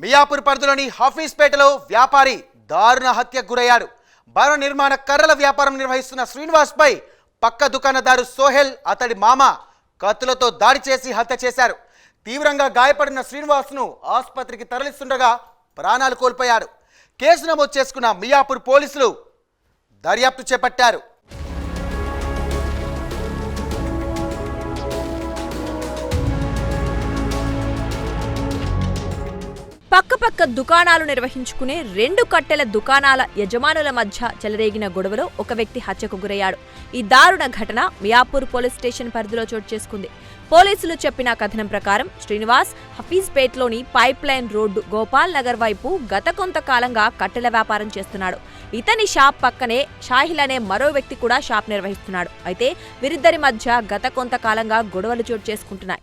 మియాపూర్ పరిధిలోని హఫీజ్పేటలో వ్యాపారి దారుణ హత్యకు గురయ్యాడు. భవన నిర్మాణ కర్రల వ్యాపారం నిర్వహిస్తున్న శ్రీనివాస్పై పక్క దుకాణదారు సోహెల్ అతడి మామ కత్తులతో దాడి చేసి హత్య చేశారు. తీవ్రంగా గాయపడిన శ్రీనివాస్ను ఆసుపత్రికి తరలిస్తుండగా ప్రాణాలు కోల్పోయాడు కేసు నమోదు చేసుకున్న మియాపూర్ పోలీసులు దర్యాప్తు చేపట్టారు. పక్కపక్క దుకాణాలు నిర్వహించుకునే రెండు కట్టెల దుకాణాల యజమానుల మధ్య చెలరేగిన గొడవలో ఒక వ్యక్తి హత్యకు గురయ్యాడు. ఈ దారుణ ఘటన మియాపూర్ పోలీస్ స్టేషన్ పరిధిలో చోటు చేసుకుంది. పోలీసులు చెప్పిన కథనం ప్రకారం Srinivas హఫీజ్పేట్లోని pipe line road Gopal Nagar వైపు గత కొంతకాలంగా కట్టెల వ్యాపారం చేస్తున్నాడు. ఇతని షాప్ పక్కనే షాహిల్ అనే మరో వ్యక్తి కూడా షాప్ నిర్వహిస్తున్నాడు. అయితే వీరిద్దరి మధ్య గత కొంతకాలంగా గొడవలు చోటు చేసుకుంటున్నాయి.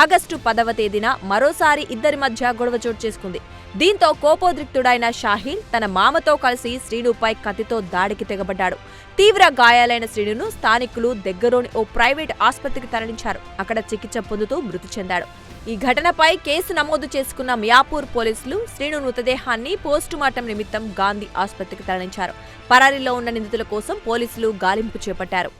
ఆగస్టు పదవ తేదీన మరోసారి ఇద్దరి మధ్య గొడవ చోటు చేసుకుంది. దీంతో కోపోద్రిక్తుడైన షాహీన్ తన మామతో కలిసి శ్రీనుపై కత్తితో దాడికి తెగబడ్డాడు. తీవ్ర గాయాలైన శ్రీనును స్థానికులు దగ్గరోని ఓ ప్రైవేట్ ఆసుపత్రికి తరలించారు. అక్కడ చికిత్స పొందుతూ మృతి చెందాడు. ఈ ఘటనపై కేసు నమోదు చేసుకున్న మియాపూర్ పోలీసులు శ్రీను మృతదేహాన్ని పోస్టుమార్టం నిమిత్తం గాంధీ ఆసుపత్రికి తరలించారు. పరారీలో ఉన్న నిందితుల కోసం పోలీసులు గాలింపు చేపట్టారు.